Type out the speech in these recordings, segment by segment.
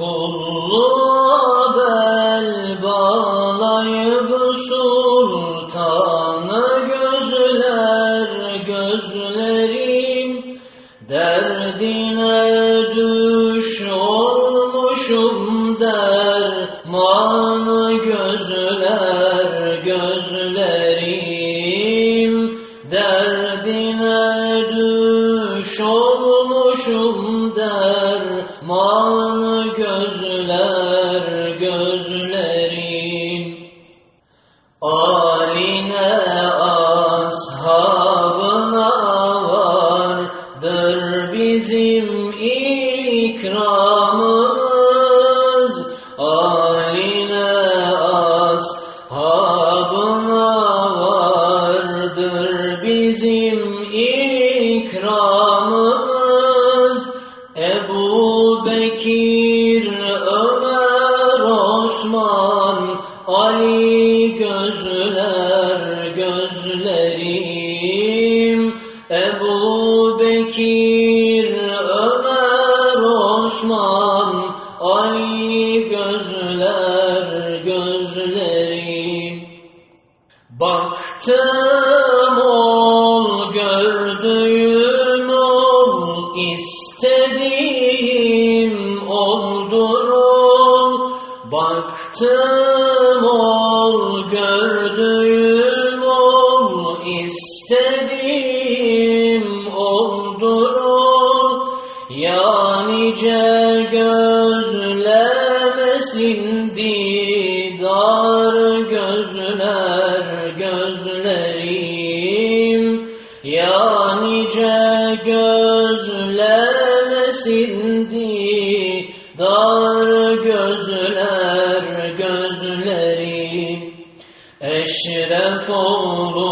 Kullu bel bağlayıp sultanı gözler gözlerim. Derdine düş olmuşum dermanı gözler olmuşum dermanı gözler gözlerim Aline ashabına vardır bizim ikramımız. Aline ashabına vardır bizim ikramımız Bekir, Ömer, Osman, Ali gözler gözlerim. Ebu Bekir, Ömer, Osman, Ali gözler gözlerim. Baktım ol gördüğüm ol istediğim Baktım ol gördüğüm ol istediğim oldurul Ya nice gözlemesin didar gözler gözlerim. Ya nice gözlemesin didar gözler Eşref oğlu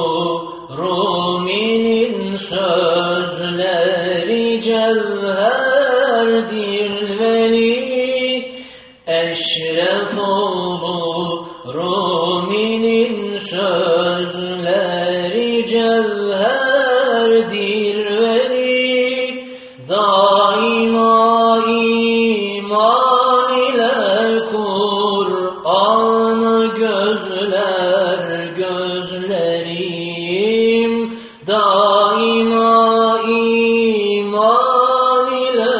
Rumi'nin sözleri cevherdir veli Eşref oğlu Rumi'nin sözleri cevherdir veli Daima sözlerim daima iman ile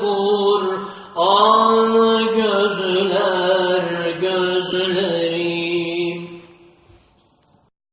Kur'an'ı gözler gözler.